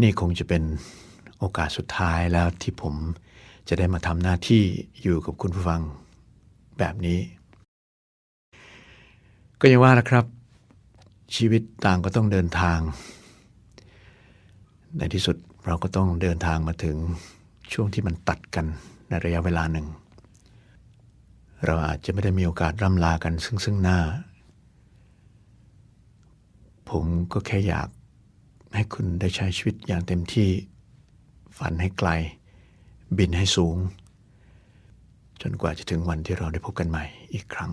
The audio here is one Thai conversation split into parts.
นี่คงจะเป็นโอกาสสุดท้ายแล้วที่ผมจะได้มาทำหน้าที่อยู่กับคุณผู้ฟังแบบนี้ ก็ยังว่านะครับ ชีวิตต่างก็ต้องเดินทาง ในที่สุดเราก็ต้องเดินทางมาถึงช่วงที่มันตัดกันในระยะเวลาหนึ่ง เราอาจจะไม่ได้มีโอกาสร่ำลากันซึ่งซึ่งหน้า ผมก็แค่อยาก ให้คุณได้ใช้ชีวิตอย่างเต็มที่ ฝันให้ไกล บินให้สูง จนกว่าจะถึงวันที่เราได้พบกันใหม่อีกครั้ง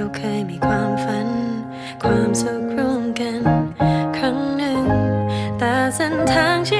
เราเคยมีความฝัน ความสุขร่วมกัน ครั้งหนึ่งแต่เส้นทางชี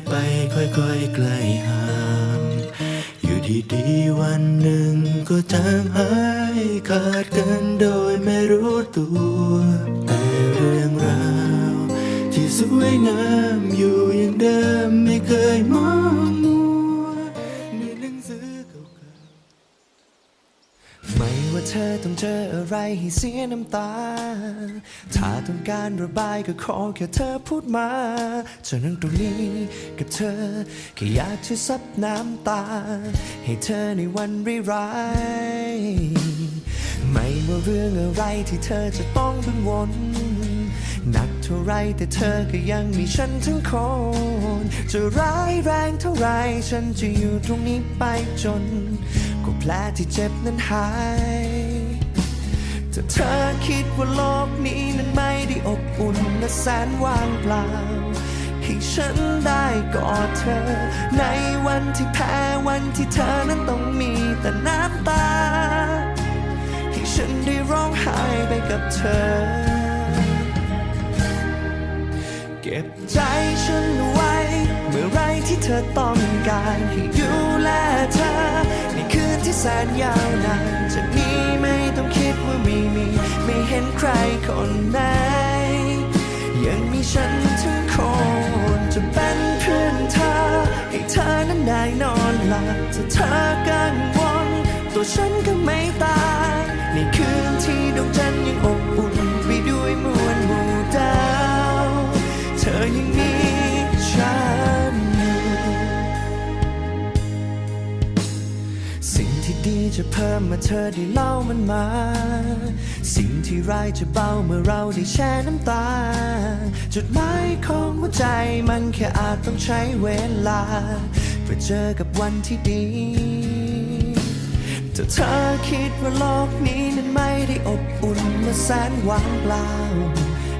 กไปค่อยๆไกลห่าง อยู่ดีๆวันหนึ่งก็จางหายขาดกันโดยไม่รู้ตัวแต่เรื่องราว ที่สวยงามอยู่อย่างเดิมไม่เคยมอง เธอองเจออะไรให้เสียน้ำตา ถ้าต้องการระบายก็ขอแค่เธอพูดมาฉันนั่งตรงนี้กับเธอแค่อยากจะซับน้ำตา ให้เธอในวันร้ายไม่ว่าเรื่องอะไรที่เธอจะต้องกังวลหนักเท่าไรแต่เธอก็ยังมีฉันทั้งคน จะร้ายแรงเท่าไรฉันจะอยู่ตรงนี้ไปจนกว่าแผลที่เจ็บนั้นหาย ถ้าเธอคิดว่าโลกนี้นั้นไม่ได้อบอุ่นและแสนว่างเปล่า ให้ฉันได้กอดเธอ ในวันที่แพ้วันที่เธอนั้นต้องมีแต่น้ำตา ให้ฉันได้ร้องไห้ไปกับเธอ เก็บใจฉันไว้ เมื่อไรที่เธอต้องการให้ดูแลเธอ ในคืนที่แสนยาวนานจะมี ไม่ต้องคิดว่าไม่มี ไม่เห็นใครคนไหน ยังมีฉันทั้งคน จะเป็นเพื่อนเธอ ให้เธอนั้นได้นอนหลับถ้าเธอกังวลตัวฉันก็ไม่ตายในคืนที่ดวงจันทร์ยังอบอุ่นไปด้วยมวลหมู่ดาว จะเพิ่มเมื่อเธอได้เล่ามันมา สิ่งที่ร้ายจะเบาเมื่อเราได้แช่น้ำตา จุดหมายของหัวใจมันแค่อาจต้องใช้เวลา เพื่อเจอกับวันที่ดีถ้าเธอคิดว่าโลกนี้นั้นไม่ได้อบอุ่นและแสนว่างเปล่า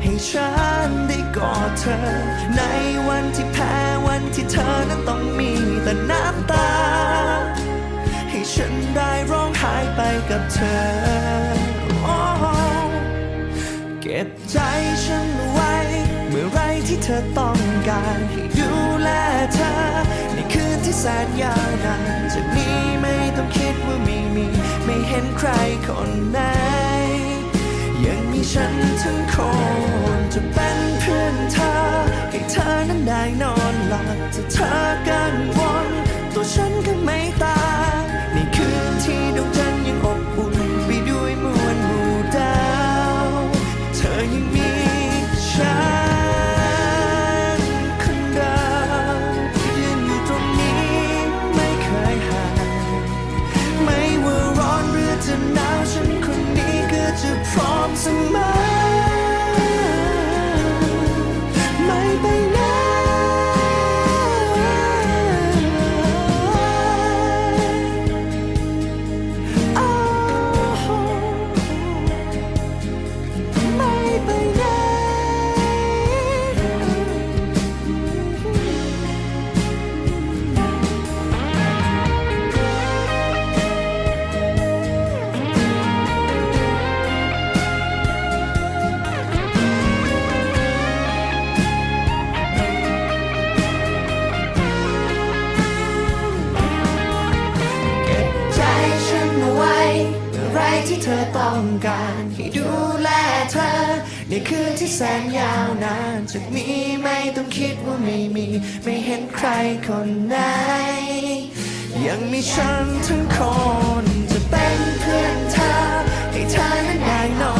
ให้ฉันได้กอดเธอ ในวันที่แพ้วันที่เธอนั้นต้องมีแต่น้ำตา ได้ร้องไห้ไปกับเธอ เก็บใจฉันไว้ เมื่อไรที่เธอต้องการให้ดูแลเธอ ในคืนที่แสนยาวนานจากนี้ไม่ต้องคิดว่าไม่มี ไม่เห็นใครคนไหน ยังมีฉันทั้งคนจะเป็นเพื่อนเธอ ให้เธอนั้นได้นอนหลับถ้าเธอกังวลตัวฉันก็ไม่ตาง พร้ เธอต้องการให้ดูแลเธอ ในคืนที่แสนยาวนานจากนี้ไม่ต้องคิดว่าไม่มี ไม่เห็นใครคนไหน ยังมีฉันทั้งคนจะเป็นเพื่อนเธอ ให้เธอนั้นได้นอน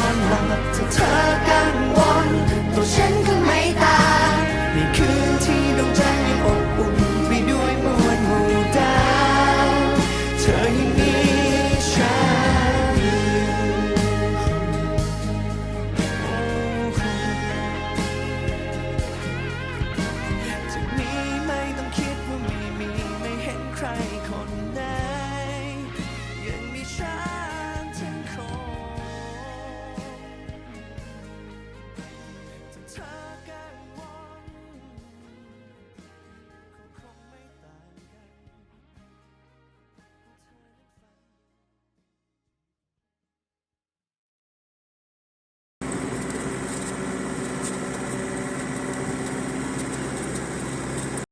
หลับถ้าเธอกังวลตัวฉัน ใครคน